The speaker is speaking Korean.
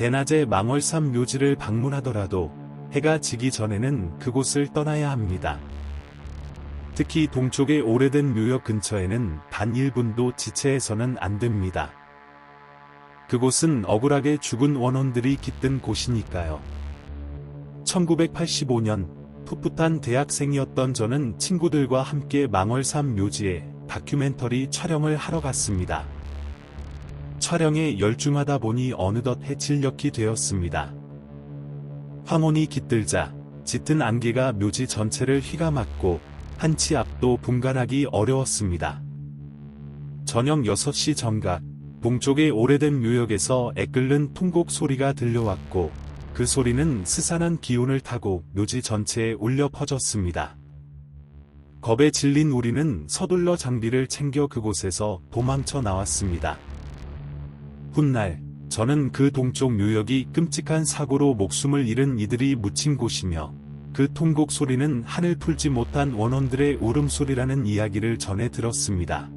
대낮에 망월산 묘지를 방문하더라도 해가 지기 전에는 그곳을 떠나야 합니다. 특히 동쪽의 오래된 묘역 근처에는 단 1분도 지체해서는 안 됩니다. 그곳은 억울하게 죽은 원혼들이 깃든 곳이니까요. 1985년 풋풋한 대학생이었던 저는 친구들과 함께 망월산 묘지에 다큐멘터리 촬영을 하러 갔습니다. 촬영에 열중하다 보니 어느덧 해질녘이 되었습니다. 황혼이 깃들자 짙은 안개가 묘지 전체를 휘감았고 한치 앞도 분간하기 어려웠습니다. 저녁 6시 정각 동쪽의 오래된 묘역에서 애끓는 통곡 소리가 들려왔고 그 소리는 스산한 기운을 타고 묘지 전체에 울려 퍼졌습니다. 겁에 질린 우리는 서둘러 장비를 챙겨 그곳에서 도망쳐 나왔습니다. 훗날 저는 그 동쪽 묘역이 끔찍한 사고로 목숨을 잃은 이들이 묻힌 곳이며 그 통곡 소리는 하늘 풀지 못한 원혼들의 울음소리라는 이야기를 전해 들었습니다.